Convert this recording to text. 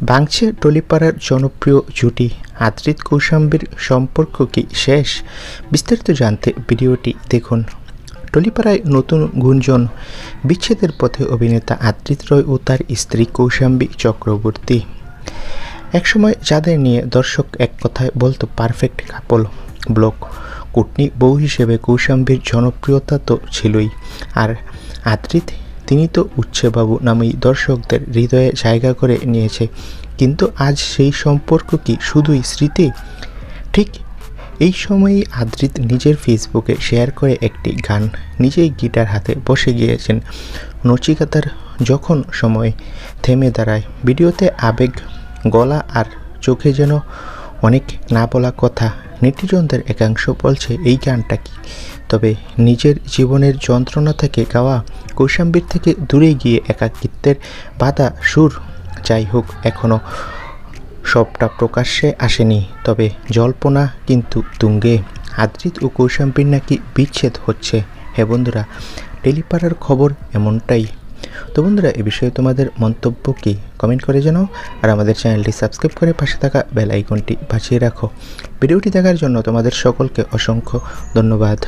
বাংছে টলিপাড়ার জনপ্রিয় জুটি আদ্রিত কৌশাম্বীর সম্পর্ক কি শেষ? বিস্তারিত জানতে ভিডিওটি দেখুন। টলিপাড়ায় নতুন গুঞ্জন, বিচ্ছেদের পথে অভিনেতা আদ্রিত রয় ও তার স্ত্রী কৌশাম্বী চক্রবর্তী। একসময় যাদের নিয়ে দর্শক এক কথায় বলতো, পারফেক্ট কাপল, ব্লক, কুটনি বউ হিসেবে কৌশাম্বীর জনপ্রিয়তা তো ছিলই। আর আদ্রিত তিনি তো উচ্ছেবাবু নামেই দর্শকদের হৃদয়ে জায়গা করে নিয়েছে। কিন্তু আজ সেই সম্পর্ক কি শুধুই স্মৃতি? ঠিক এই সময়েই আদ্রিত নিজের ফেসবুকে শেয়ার করে একটি গান নিজেই গিটার হাতে বসে গিয়েছেন। নচিকাতার যখন সময় থেমে দাঁড়ায়, ভিডিওতে আবেগ, গলা আর চোখে যেন অনেক না বলা কথা নেটিজনদের একাংশ বলছে, এই গানটা কি? তবে নিজের জীবনের যন্ত্রণা থেকে গাওয়া কৌশাম্বীর থেকে দূরে গিয়ে একাকিত্বের বাধা সুর। যাই হোক এখনও সবটা প্রকাশ্যে আসেনি, তবে জল্পনা কিন্তু তুঙ্গে। আদ্রিত ও কৌশাম্বীর নাকি বিচ্ছেদ হচ্ছে। হ্যাঁ বন্ধুরা, টেলিপাড়ার খবর এমনটাই। তো বন্ধুরা, এ বিষয়ে তোমাদের মন্তব্য কি? কমেন্ট করে জানাও আর আমাদের চ্যানেলটি সাবস্ক্রাইব করে পাশে থাকা বেল আইকনটি বাঁচিয়ে রাখো। ভিডিওটি দেখার জন্য তোমাদের সকলকে অসংখ্য ধন্যবাদ।